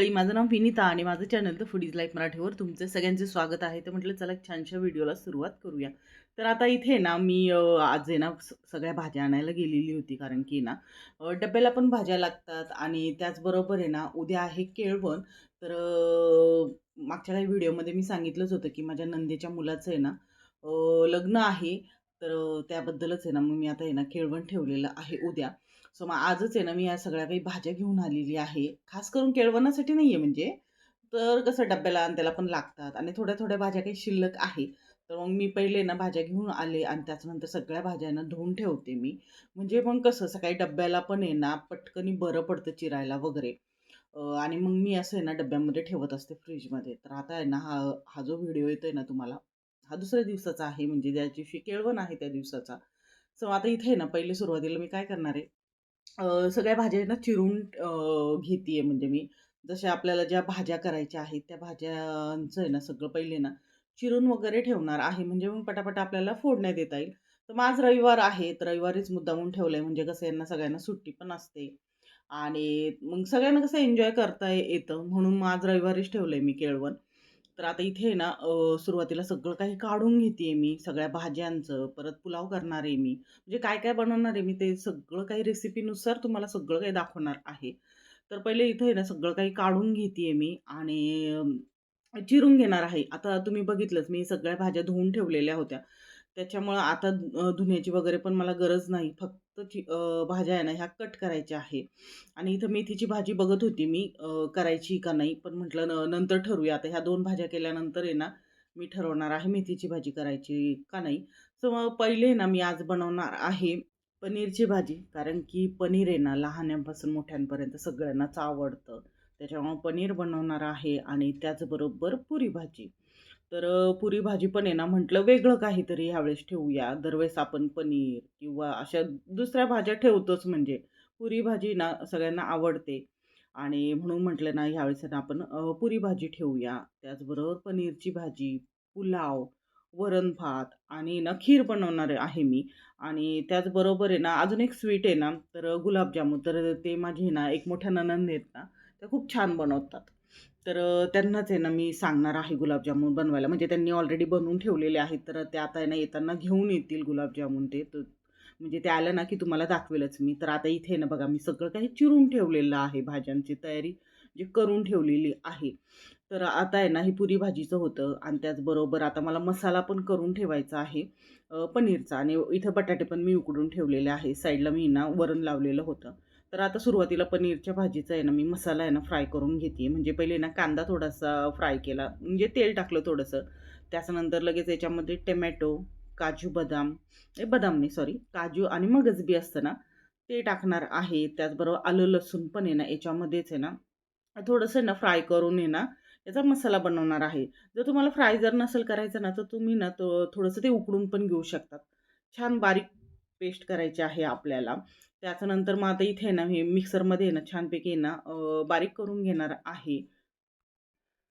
मंडळी माझं नाव विनिता आणि माझं चॅनल द फुडीज लाईफ मराठीवर तुमचे सगळ्यांचे स्वागत आहे. तर म्हटलं चला छानशा व्हिडिओला सुरुवात करूया. तर आता इथे ना मी आज आहे ना स- सगळ्या भाज्या आणायला गेलेली होती कारण की ना डब्याला पण भाज्या लागतात आणि त्याचबरोबर आहे ना उद्या आहे केळवण. तर मागच्या काही व्हिडिओमध्ये मी सांगितलंच होतं की माझ्या नंदेच्या मुलाचं आहे ना लग्न आहे. तर त्याबद्दलच आहे ना मग मी आता आहे ना केळवण ठेवलेलं आहे उद्या. सो मग आजच आहे ना मी या सगळ्या काही भाज्या घेऊन आलेली आहे. खास करून केळवणासाठी नाही आहे म्हणजे. तर कसं डब्याला आणि त्याला पण लागतात. आणि थोड्या थोड्या भाज्या काही शिल्लक आहे. तर मग मी पहिले ना भाज्या घेऊन आले आणि त्याच्यानंतर सगळ्या भाज्या ना धुवून ठेवते मी. म्हणजे मग कसं सकाळी डब्याला पण आहे ना पटकनी बरं पडतं चिरायला वगैरे. आणि मग मी असं आहे ना डब्यामध्ये ठेवत असते फ्रीजमध्ये. तर आता आहे ना हा हा जो व्हिडिओ येतो आहे ना तुम्हाला हा दुसऱ्या दिवसाचा आहे. म्हणजे ज्या दिवशी केळवण आहे त्या दिवसाचा. सो आता इथे आहे ना पहिले सुरुवातीला मी काय करणार आहे? सगळ्या भाज्यांना चिरून घेते आहे म्हणजे मी. जशा आपल्याला ज्या भाज्या करायच्या आहेत त्या भाज्यांचं आहे ना सगळं पहिले ना चिरून वगैरे ठेवणार आहे. म्हणजे मग पटापट आपल्याला फोडण्यात येता येईल. तर मग आज रविवार आहे तर रविवारीच मुद्दामून ठेवलं आहे म्हणजे कसं यांना सगळ्यांना सुट्टी पण असते. आणि मग सगळ्यांना कसं एन्जॉय करता येतं. म्हणून मग आज रविवारीच ठेवलं आहे मी केळवण. तर आता इथे आहे ना सुरुवातीला सगळं काही काढून घेते मी सगळ्या भाज्यांचं परत पुलाव करणार आहे मी. म्हणजे काय काय बनवणार आहे मी ते सगळं काही रेसिपीनुसार तुम्हाला सगळं काही दाखवणार आहे. तर पहिले इथे आहे ना सगळं काही काढून घेते मी आणि चिरून घेणार आहे. आता तुम्ही बघितलंच मी सगळ्या भाज्या धुवून ठेवलेल्या होत्या. त्याच्यामुळं आता धुण्याची वगैरे पण मला गरज नाही. फक्त ची भाज्या आहे ना ह्या कट करायच्या आहे. आणि इथं मेथीची भाजी बघत होती मी करायची का नाही पण म्हटलं न नंतर ठरवूया. आता ह्या दोन भाज्या केल्यानंतर आहे ना मी ठरवणार आहे मेथीची भाजी करायची का नाही. सो मग पहिले ना मी आज बनवणार आहे पनीरची भाजी. कारण की पनीर आहे ना लहान्यांपासून मोठ्यांपर्यंत सगळ्यांनाच आवडतं. त्याच्यामुळं पनीर बनवणार आहे आणि त्याचबरोबर पुरी भाजी. तर पुरी भाजी पण आहे ना म्हटलं वेगळं काहीतरी ह्यावेळेस ठेवूया. दरवेळेस आपण पनीर किंवा अशा दुसऱ्या भाज्या ठेवतोच म्हणजे. पुरी भाजी ना सगळ्यांना आवडते. आणि म्हणून म्हटलं ना ह्यावेळेस ना आपण पुरी भाजी ठेवूया. त्याचबरोबर पनीरची भाजी पुलाव वरण भात आणि ना खीर बनवणार आहे मी. आणि त्याचबरोबर आहे ना अजून एक स्वीट आहे ना तर गुलाबजामुन. तर ते माझे ना एक मोठ्या ननंद आहेत ना त्या खूप छान बनवतात. तर त्यांनाच आहे ना मी सांगणार आहे गुलाबजामुन बनवायला. म्हणजे त्यांनी ऑलरेडी बनवून ठेवलेले आहेत. तर ते आता आहे ना येताना घेऊन येतील गुलाबजामुन ते. तर म्हणजे ते आलं ना की तुम्हाला दाखवेलच मी. तर आता इथे ना बघा मी सगळं काही चिरून ठेवलेलं आहे भाज्यांची तयारी जी करून ठेवलेली आहे. तर आता आहे ना ही पुरी भाजीचं होतं आणि त्याचबरोबर आता मला मसाला पण करून ठेवायचा आहे पनीरचा. आणि इथं बटाटे पण मी उकडून ठेवलेले आहे. साईडला मी ना वरण लावलेलं होतं. तर आता सुरुवातीला पनीरच्या भाजीचा आहे ना मी मसाला आहे ना फ्राय करून घेते म्हणजे पहिले ना कांदा थोडासा फ्राय केला म्हणजे तेल टाकलं थोडंसं. त्याच्यानंतर लगेच याच्यामध्ये टमॅटो काजू बदाम ए बदाम नाही सॉरी काजू आणि मगज बी असतं ना ते टाकणार आहे. त्याचबरोबर आलं लसूण पण आहे ना याच्यामध्येच आहे ना थोडंसं ना फ्राय करून आहे ना याचा मसाला बनवणार आहे. जर तुम्हाला फ्राय जर नसेल करायचं ना तर तुम्ही ना तो थोडंसं ते उकडून पण घेऊ शकतात. छान बारीक पेस्ट करायची आहे आपल्याला. त्याच्यानंतर मग आता इथे ना हे मिक्सरमध्ये ना छानपैकी आहे ना बारीक करून घेणार आहे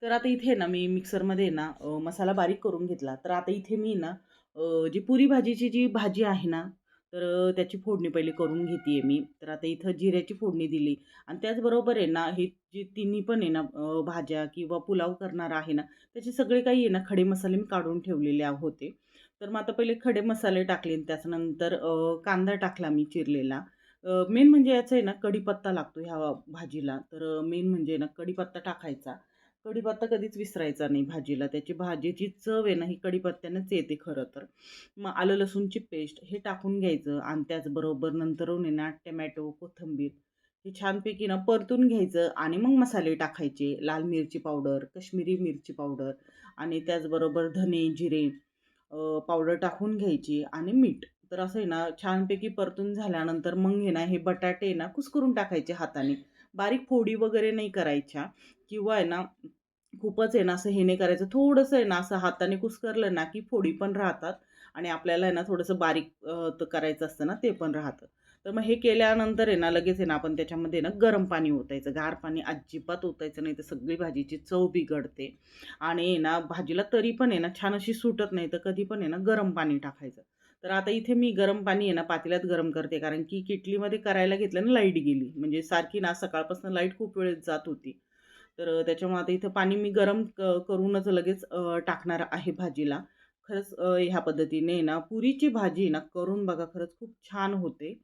तर आता इथे ना मी मिक्सरमध्ये ना मसाला बारीक करून घेतला तर आता इथे मी ना जी पुरी भाजीची जी भाजी आहे ना तर त्याची फोडणी पहिले करून घेते आहे मी तर आता इथं जिऱ्याची फोडणी दिली आणि त्याचबरोबर आहे ना हे जी तिन्ही पण आहे ना भाज्या किंवा पुलाव करणार आहे ना त्याचे सगळे काही आहे ना खडे मसाले मी काढून ठेवलेले होते तर मग आता पहिले खडे मसाले टाकले आणि त्याच्यानंतर कांदा टाकला मी चिरलेला मेन म्हणजे याचं आहे ना कढीपत्ता लागतो ह्या भाजीला. तर मेन म्हणजे ना कढीपत्ता टाकायचा. कढीपत्ता कधीच विसरायचा नाही भाजीला. त्याची भाजीची चव आहे ना ही कढीपत्त्यानंच येते खरं तर. मग आलं लसूणची पेस्ट हे टाकून घ्यायचं आणि त्याचबरोबर नंतरून आहे ना टमॅटो कोथिंबीर हे छानपैकी ना परतून घ्यायचं आणि मग मसाले टाकायचे. लाल मिरची पावडर कश्मीरी मिरची पावडर आणि त्याचबरोबर धने जिरे पावडर टाकून घ्यायची आणि मीठ. तर असं आहे ना छानपैकी परतून झाल्यानंतर मग हे ना हे बटाटे ना कुस्करून टाकायचे हाताने बारीक फोडी वगैरे नाही करायच्या किंवा आहे ना खूपच आहे ना असं हे नाही करायचं थोडंसं आहे ना असं हाताने कुस्करलं ना की फोडी पण राहतात आणि आपल्याला आहे ना थोडंसं बारीक तर करायचं असतं ना ते पण राहतं तर मग हे केल्यानंतर आहे ना लगेच आहे ना आपण त्याच्यामध्ये ना गरम पाणी ओतायचं गार पाणी अजिबात ओतायचं नाही तर सगळी भाजीची चव बिघडते आणि आहे ना भाजीला तरी पण आहे ना छान अशी सुटत नाही तर कधी पण आहे ना गरम पाणी टाकायचं तर आता इथे मी गरम पाणी आहे ना पातेल्यात गरम करते. कारण की किटलीमध्ये करायला घेतलं ना लाइट गेली. म्हणजे सारखी ना सकाळपासून लाइट खूप वेळेत जात होती. तर त्याच्यामुळे आता इथं पाणी मी गरम क करूनच लगेच टाकणार आहे भाजीला. खरंच ह्या पद्धतीने ना पुरीची भाजी ना करून बघा खरंच खूप छान होते.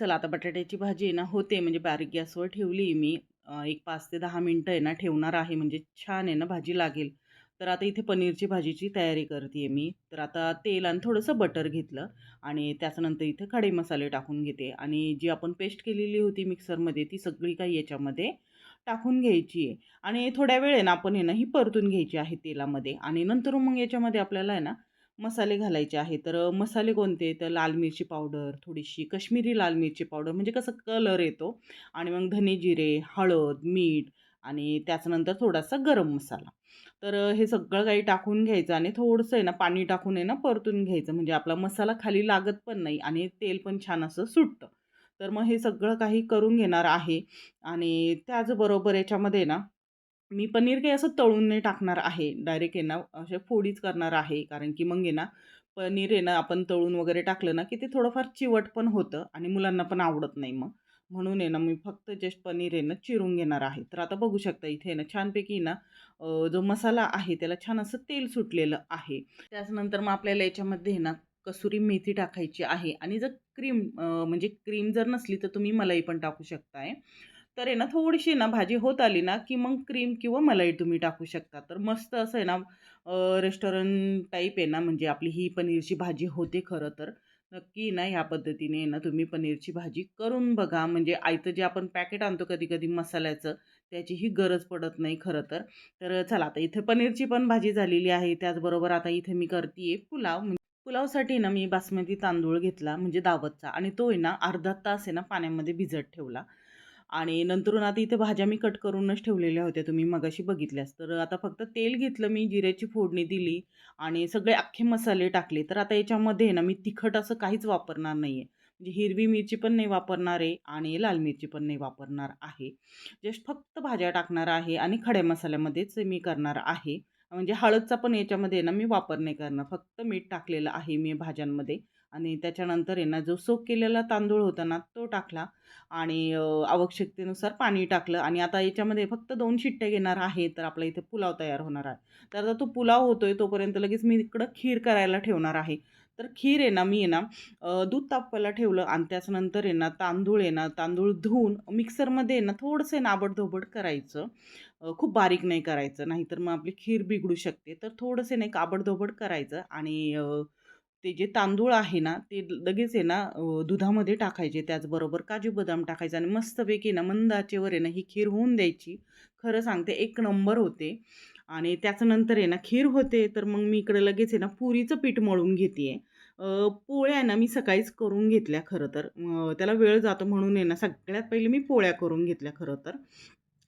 चला आता बटाट्याची भाजी आहे ना होते म्हणजे बारीक गॅसवर ठेवली आहे मी. एक पाच ते दहा मिनटं आहे ना ठेवणार आहे. म्हणजे छान आहे ना भाजी लागेल. तर आता इथे पनीरची भाजीची तयारी करते आहे मी. तर आता तेल आणि थोडंसं बटर घेतलं आणि त्याच्यानंतर इथे खडे मसाले टाकून घेते. आणि जी आपण पेस्ट केलेली होती मिक्सरमध्ये ती सगळी काही याच्यामध्ये टाकून घ्यायची आहे. आणि थोड्या वेळेनं आपण आहे ना ही परतून घ्यायची आहे तेलामध्ये. आणि नंतर मग याच्यामध्ये आपल्याला आहे ना मसाले घालायचे आहे. तर मसाले कोणते? तर लाल मिरची पावडर थोडीशी कश्मीरी लाल मिरची पावडर म्हणजे कसं कलर येतो आणि मग धने जिरे हळद मीठ आणि त्याच्यानंतर थोडासा गरम मसाला. तर हे सगळं काही टाकून घ्यायचं आणि थोडंसं आहे ना पाणी टाकून आहे ना परतून घ्यायचं. म्हणजे आपला मसाला खाली लागत पण नाही आणि तेल पण छान असं सुटतं. तर मग हे सगळं काही करून घेणार आहे आणि त्याचबरोबर याच्यामध्ये ना मी पनीर काही असं तळून नाही टाकणार आहे. डायरेक्ट आहे ना अशा फोडीच करणार आहे. कारण की मग आहे ना पनीर आहे ना आपण तळून वगैरे टाकलं ना की ते थोडंफार चिवट पण होतं आणि मुलांना पण आवडत नाही मग. म्हणून आहे ना मी फक्त जस्ट पनीर आहे ना चिरून घेणार आहे. तर आता बघू शकता इथे आहे ना छानपैकी ना जो मसाला आहे त्याला छान असं तेल सुटलेलं आहे. त्याच्यानंतर मग आपल्याला याच्यामध्ये आहे ना कसुरी मेथी टाकायची आहे. आणि जर क्रीम म्हणजे क्रीम जर नसली तर तुम्ही मलाई पण टाकू शकताय. तर आहे ना थोडीशी ना भाजी होत आली ना की मग क्रीम किंवा मलाई तुम्ही टाकू शकता. तर मस्त असं आहे ना रेस्टॉरंट टाईप आहे ना म्हणजे आपली ही पनीरची भाजी होते खरं तर. नक्की ना ह्या पद्धतीने ना तुम्ही पनीरची भाजी करून बघा. म्हणजे आयतं जे आपण पॅकेट आणतो कधी कधी मसाल्याचं त्याचीही गरज पडत नाही खरं तर. तर चला आता इथे पनीरची पण भाजी झालेली आहे. त्याचबरोबर आता इथे मी करते पुलाव. म्हणजे पुलावसाठी ना मी बासमती तांदूळ घेतला म्हणजे दावतचा. आणि तो आहे ना अर्धा तास आहे ना पाण्यामध्ये भिजत ठेवला. आणि नंतरून आता इथे भाज्या मी कट करूनच ठेवलेल्या होत्या तुम्ही मगाशी बघितल्यास. तर आता फक्त तेल घेतलं मी जिऱ्याची फोडणी दिली आणि सगळे अख्खे मसाले टाकले. तर आता याच्यामध्ये आहे ना मी तिखट असं काहीच वापरणार नाही आहे म्हणजे हिरवी मिरची पण नाही वापरणार आहे आणि लाल मिरची पण नाही वापरणार आहे. जस्ट फक्त भाज्या टाकणार आहे आणि खड्या मसाल्यामध्येच मी करणार आहे. म्हणजे हळदचा पण याच्यामध्ये ना मी वापर नाही करणार. फक्त मीठ टाकलेलं आहे मी भाज्यांमध्ये. आणि त्याच्यानंतर आहे ना जो सोक केलेला तांदूळ होता ना तो टाकला आणि आवश्यकतेनुसार पाणी टाकलं आणि आता याच्यामध्ये फक्त दोन शिट्ट्या घेणार आहे तर आपला इथे पुलाव तयार होणार आहे. तर आता तो पुलाव होतो आहे तोपर्यंत लगेच मी इकडं खीर करायला ठेवणार आहे. तर खीर आहे ना मी आहे ना दूध तापवायला ठेवलं आणि त्याच्यानंतर आहे ना तांदूळ आहे ना तांदूळ धुवून मिक्सरमध्ये आहे ना थोडंसं आहे ना आबडधोबड करायचं. खूप बारीक नाही करायचं नाहीतर मग आपली खीर बिघडू शकते. तर थोडंसं नाही आबडधोबड करायचं आणि ते जे तांदूळ आहे ना ते लगेच आहे ना दुधामध्ये टाकायचे त्याचबरोबर काजू बदाम टाकायचे आणि मस्तपैकी ना मंद आचेवर आहे ना ही खीर होऊन द्यायची खरं सांगते एक नंबर होते आणि त्याच्यानंतर आहे ना खीर होते तर मग मी इकडे लगेच आहे ना पुरीचं पीठ मळून घेते पोळ्या ना मी सकाळीच करून घेतल्या खरं तर त्याला वेळ जातो म्हणून आहे ना सगळ्यात पहिले मी पोळ्या करून घेतल्या खरं तर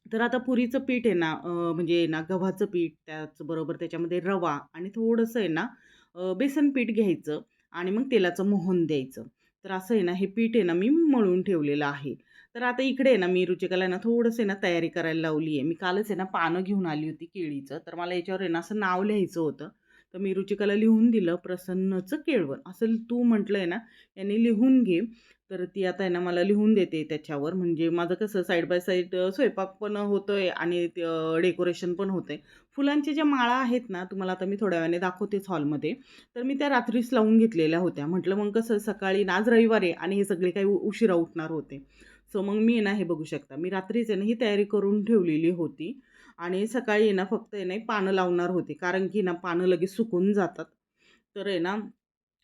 तर आता पुरीचं पीठ आहे ना म्हणजे ना गव्हाचं पीठ त्याचबरोबर त्याच्यामध्ये रवा आणि थोडंसं आहे ना बेसन पीठ घ्यायचं आणि मग तेलाचं मोहन द्यायचं. तर असं आहे ना हे पीठ आहे ना मी मळून ठेवलेलं आहे. तर आता इकडे आहे ना मी रुचिकाला आहे ना थोडंसं आहे ना तयारी करायला लावली आहे मी कालच आहे ना पानं घेऊन आली होती केळीचं. तर मला याच्यावर आहे ना असं नाव लिहायचं होतं. तर मी रुचिकाला लिहून दिलं प्रसन्नचं केळवण. असं तू म्हटलं आहे ना यांनी लिहून घे. तर ती आता आहे ना मला लिहून देते त्याच्यावर. म्हणजे माझं कसं साईड बाय साईड स्वयंपाक पण होतो आहे आणि डेकोरेशन पण होतं आहे फुलांच्या ज्या माळा आहेत ना तुम्हाला आता मी थोड्या वेळाने दाखवतेच हॉलमध्ये तर मी त्या रात्रीच लावून घेतलेल्या होत्या. म्हटलं मग कसं सकाळी ना आज रविवार आहे आणि हे सगळे काही उ- उशिरा उठणार होते. सो मग मी ना हे बघू शकता. मी रात्रीच आहे ना ही तयारी करून ठेवलेली होती. आणि सकाळी आहे ना फक्त आहे ना पानं लावणार होते. कारण की ना पानं लगेच सुकून जातात. तर आहे ना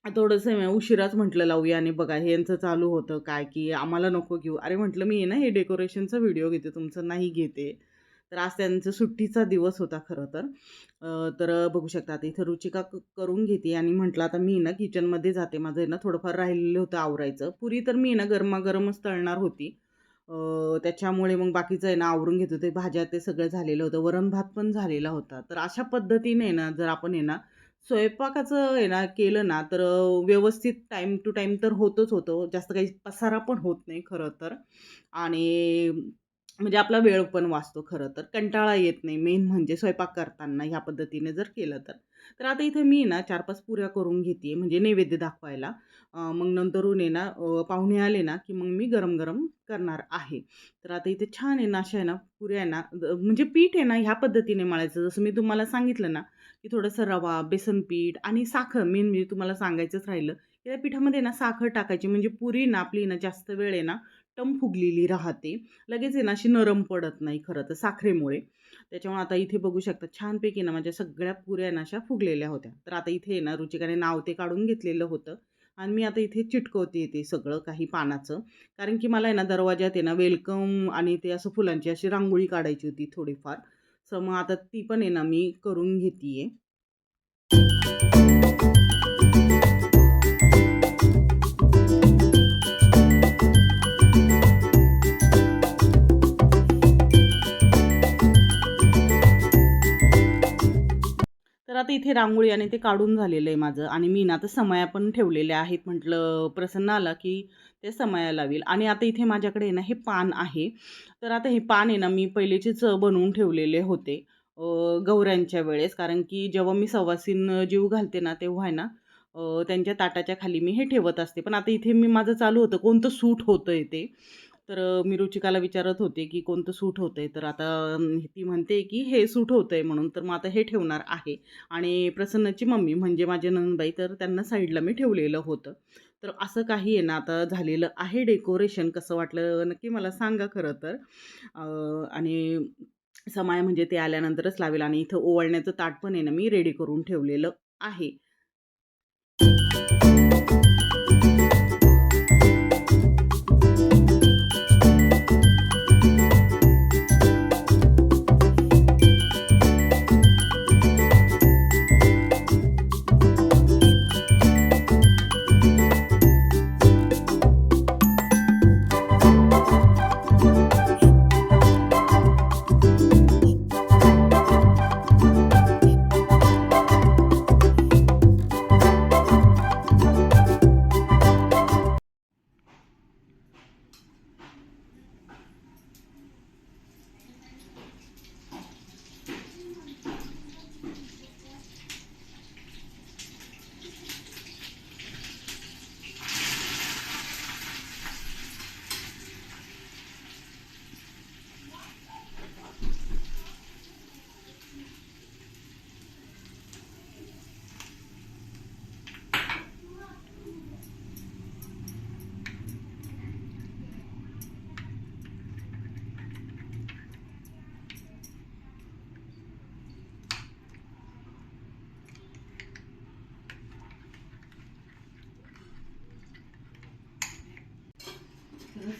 थोडंसं आहे उशिराच म्हटलं लावूया आणि बघा हे यांचं चालू होतं काय की आम्हाला नको घेऊ. अरे म्हटलं मी आहे ना हे डेकोरेशनचा व्हिडिओ घेते तुमचं नाही घेते. तर आज त्यांचं सुट्टीचा दिवस होता खरं तर. तर बघू शकता इथं रुचिका क- करून घेते आणि म्हटलं आता मी ना किचनमध्ये जाते माझं ना थोडंफार राहिलेलं होतं आवरायचं. पुरी तर मी ना गरमागरमच तळणार होती. त्याच्यामुळे मग बाकीचं आहे ना आवरून घेत होते भाज्या ते सगळं झालेलं होतं वरण भात पण झालेला होता. तर अशा पद्धतीने ना जर आपण आहे ना स्वयंपाकाचं आहे ना केलं ना तर व्यवस्थित टाईम टू टाईम तर होतच होतं. जास्त काही पसारा पण होत नाही खरं तर आणि म्हणजे आपला वेळ पण वाचतो खरं तर. कंटाळा येत नाही मेन म्हणजे स्वयंपाक करताना ह्या पद्धतीने जर केलं तर. तर आता इथे मी ना 4-5 पुऱ्या करून घेते म्हणजे नैवेद्य दाखवायला. मग नंतरून आहे ना पाहुणे आले ना, की मग मी गरम-गरम करणार आहे. तर आता इथे छान आहे ना, अशा आहे ना पुऱ्या आहे ना म्हणजे पीठ आहे ना ह्या पद्धतीने मळायचं. जसं मी तुम्हाला सांगितलं ना, की थोडंसं रवा, बेसन पीठ आणि साखर मेन म्हणजे तुम्हाला सांगायचंच राहिलं. की त्या पिठामध्ये ना साखर टाकायची म्हणजे पुरी ना आपली ना जास्त वेळ आहे ना टम फुगलेली राहते. लगेच आहे ना अशी नरम पडत नाही खरं तर साखरेमुळे. त्याच्यामुळे आता इथे बघू शकता छानपैकी ना माझ्या सगळ्या पुऱ्या ना अशा फुगलेल्या होत्या. तर आता इथे आहे ना रुचिकाने नाव ते काढून घेतलेलं होतं आणि मी आता इथे चिटकवते ते सगळं काही पानाचं. कारण की मला आहे ना दरवाजात आहे ना वेलकम आणि ते असं फुलांची अशी रांगोळी काढायची होती थोडीफार. सो मग आता ती पण आहे ना मी करून घेतीये. तर आता इथे रांगोळी आणि ते काढून झालेलं आहे माझं आणि मी ना आता समया पण ठेवलेल्या आहेत. म्हटलं प्रसन्न आला की ते समाया लावील आणि आता इथे माझ्याकडे आहे ना हे पान आहे. तर आता हे पान आहे ना मी पहिलेचेच बनवून ठेवलेले होते गौऱ्यांच्या वेळेस. कारण की जेव्हा मी सवासीन जीव घालते ना, तेव्हा आहे ना त्यांच्या ताटाच्या खाली मी हे ठेवत असते. पण आता इथे मी माझं चालू होतं कोणतं सूट होतं आहे ते. तर मी रुचिकाला विचारत होते, की कोणतं सूट होतं आहे तर आता ती म्हणते, की हे सूट होतं आहे म्हणून. तर मग आता हे ठेवणार आहे आणि प्रसन्नची मम्मी म्हणजे माझी नंदबाई तर त्यांना साईडला मी ठेवलेलं होतं. तर असं काही आहे ना आता झालेलं आहे डेकोरेशन. कसं वाटलं नक्की मला सांगा खरं तर. आणि समाय म्हणजे ते आल्यानंतरच लावेल आणि इथं ओवाळण्याचं ताट पण आहे ना मी रेडी करून ठेवलेलं आहे.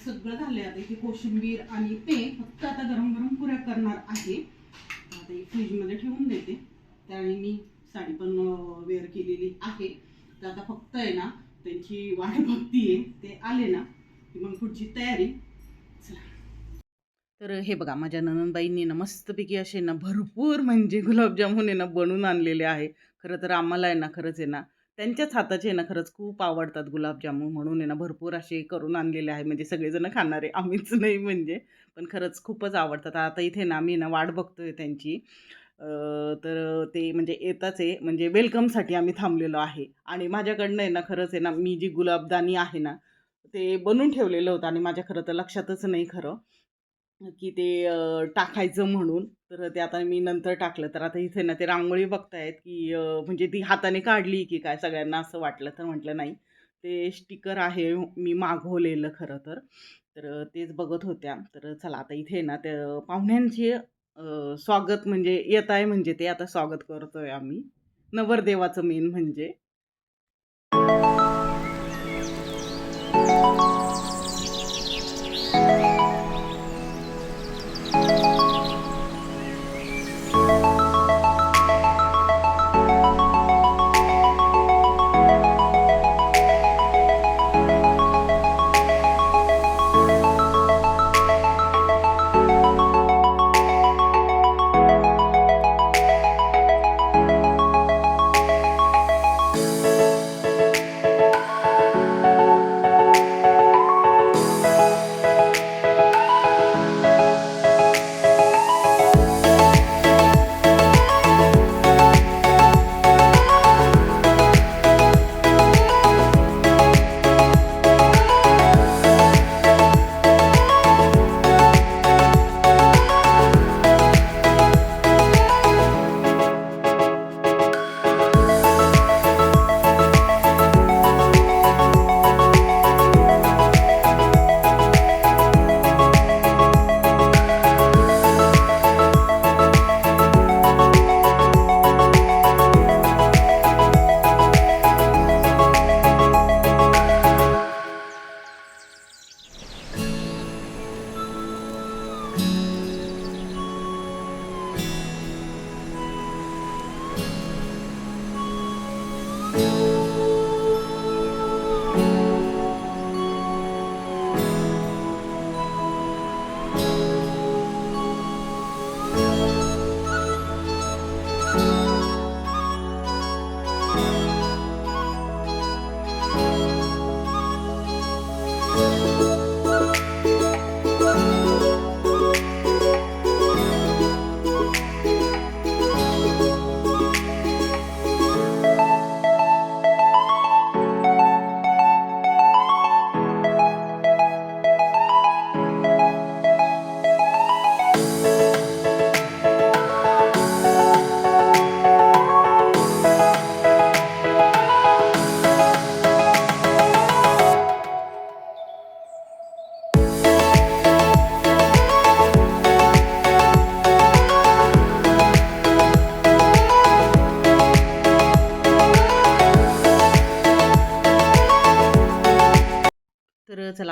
सगळं झालंय. आता इथे कोशिंबीर आणि ते फक्त आता गरम गरम पुऱ्या करणार आहे. आता हे फ्रीजमध्ये ठेवून देते. त्यावेळी मी साडी पण वेअर केलेली आहे. तर आता फक्त आहे ना त्यांची वाट बघतीये. ते आले ना की मग पुढची तयारी. चला. तर हे बघा माझ्या ननंदबाईंनी ना मस्तपैकी असे ना भरपूर म्हणजे गुलाबजामुन आहे ना बनवून आणलेले आहे. खरं तर आम्हाला आहे ना खरंच आहे ना त्यांच्याच हाताचे आहे ना खरंच खूप आवडतात गुलाबजामुन म्हणून आहे ना भरपूर असे करून आणलेले आहे. म्हणजे सगळेजण खाणारे आम्हीच नाही म्हणजे पण खरंच खूपच आवडतात. आता इथे ना आम्ही ना वाट बघतोय त्यांची. तर ते म्हणजे येताच आहे. म्हणजे वेलकमसाठी आम्ही थांबलेलो आहे. आणि माझ्याकडनं आहे ना खरंच आहे ना मी जी गुलाबदानी आहे ना ते बनवून ठेवलेलं होतं आणि माझ्या खरं तर लक्षातच नाही खरं. की ते टाकायचं म्हणून. तर ते आता मी नंतर टाकलं. तर आता इथे ना ते रांगोळी बघतायत, की म्हणजे ती हाताने काढली की काय सगळ्यांना असं वाटलं. तर म्हटलं नाही, ते स्टिकर आहे मी मागवलेलं खरं तर. तर तेच बघत होत्या. तर चला आता इथे ना ते पाहुण्यांचे स्वागत म्हणजे येत आहे म्हणजे ते आता स्वागत करतोय आम्ही. नवरदेवाचं मेन म्हणजे.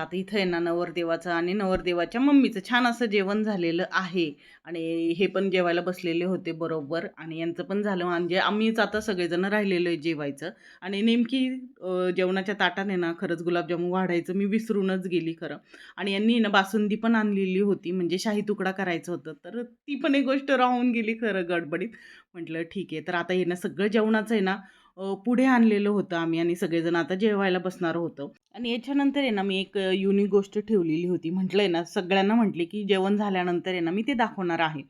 आता इथं आहे ना नवरदेवाचं आणि नवरदेवाच्या मम्मीचं छान असं जेवण झालेलं आहे. आणि हे पण जेवायला बसलेले होते बरोबर. आणि यांचं पण झालं म्हणजे आम्हीच आता सगळेजण राहिलेलो आहे जेवायचं. आणि नेमकी जेवणाच्या ताटाने ना खरंच गुलाबजामुन वाढायचं मी विसरूनच गेली खरं. आणि यांनी ना बासुंदी पण आणलेली होती म्हणजे शाही तुकडा करायचं होतं. तर ती पण एक गोष्ट राहून गेली खरं गडबडीत. म्हटलं ठीक आहे. तर आता हे ना सगळं जेवणाचं आहे ना पुढे आणलेलं होतं आम्ही आणि सगळेजण आता जेवायला बसणार होतो आणि याच्यानंतर आहे ना मी एक युनिक गोष्ट ठेवलेली होती म्हटलं आहे ना सगळ्यांना म्हटले की जेवण झाल्यानंतर आहे ना मी ते दाखवणार आहे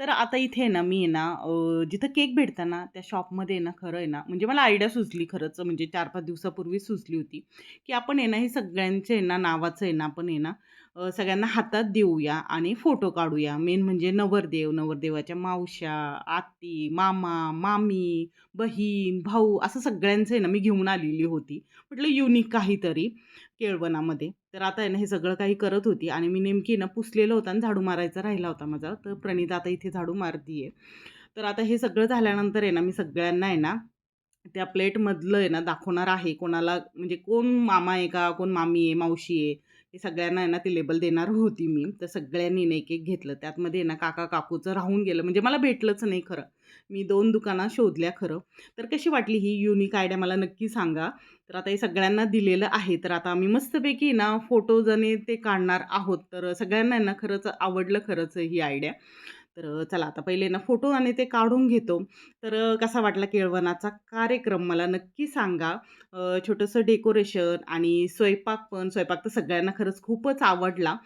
तर आता इथे आहे ना मी आहे ना जिथं केक भेटताना त्या शॉपमध्ये आहे ना खरं आहे ना म्हणजे मला आयडिया सुचली खरंच म्हणजे चार पाच दिवसापूर्वी सुचली होती की आपण आहे ना हे सगळ्यांचे आहे ना नावाचं आहे ना आपण आहे ना सगळ्यांना हातात देऊया आणि फोटो काढूया. मेन म्हणजे नवरदेव नवरदेवाच्या मावश्या आत्ती मामा मामी बहीण भाऊ असं सगळ्यांचं आहे ना मी घेऊन आलेली होती. म्हटलं युनिक काहीतरी केळवणामध्ये. तर आता आहे ना हे सगळं काही करत होती आणि मी नेमकी ना पुसलेलं होतं आणि झाडू मारायचा राहिला होता माझा. तर प्रणिता आता इथे झाडू मारतीये. तर आता हे सगळं झाल्यानंतर आहे ना मी सगळ्यांना आहे ना त्या प्लेटमधलं आहे ना दाखवणार आहे कोणाला म्हणजे कोण मामा आहे का कोण मामी आहे मावशी आहे. हे सगळ्यांना ना ते लेबल देणार होती मी. तर सगळ्यांनी ना एक एक घेतलं. त्यातमध्ये आहे ना काका काकूचं राहून गेलं. म्हणजे मला भेटलंच नाही खरं. मी दोन दुकानं शोधल्या खरं. तर कशी वाटली ही युनिक आयडिया मला नक्की सांगा. तर आता हे सगळ्यांना दिलेलं आहे. तर आता आम्ही मस्तपैकी ना फोटोज आणि ते काढणार आहोत. तर सगळ्यांना ना खरंच आवडलं खरंच ही आयडिया तर चला आता पहिले ना फोटो आणि ते काढून घेतो. तर कसा वाटला केळवणाचा कार्यक्रम मला नक्की सांगा. छोटंसं डेकोरेशन आणि स्वयंपाक पण स्वयंपाक तर सगळ्यांना खरंच खूपच आवडला.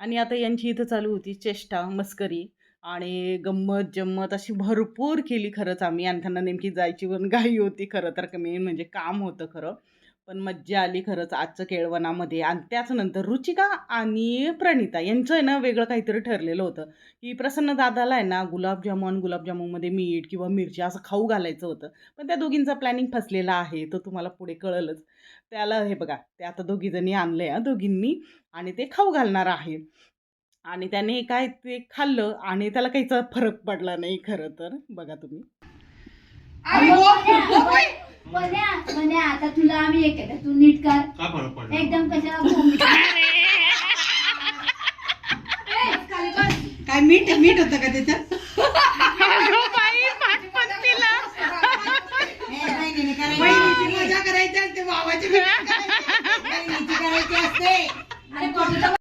आणि आता यांची इथं चालू होती चेष्टा मस्करी आणि गंमत जम्मत अशी भरपूर केली खरंच आम्ही. आणि त्यांना नेमकी जायची पण घाई होती खरं तर मेन म्हणजे काम होतं खरं. पण मज्जा आली खरंच आजचं केळवणामध्ये आणि त्याच नंतर रुचिका आणि प्रणिता यांचं आहे ना वेगळं काहीतरी ठरलेलं होतं की प्रसन्न दादाला आहे ना गुलाबजामुन गुलाबजामुनमध्ये मीठ किंवा मिरची असं खाऊ घालायचं होतं पण त्या दोघींचा प्लॅनिंग फसलेला आहे तो तुम्हाला पुढे कळलंच त्याला हे बघा ते आता दोघीजणी आणलं आहे दोघींनी आणि ते खाऊ घालणार आहे आणि त्याने काय ते खाल्लं आणि त्याला काहीच फरक पडला नाही खरं तर बघा तुम्ही बन्या बन्या आता तुला आम्ही एक आहे तू नीट कर. काय फरक पडला? एकदम कशाला भोंग- काय मीठ मीठ होतं का त्याच्यात? बहिणीची मजा करायची असते भावाची मजा करायची. बहिणीची करायची असते.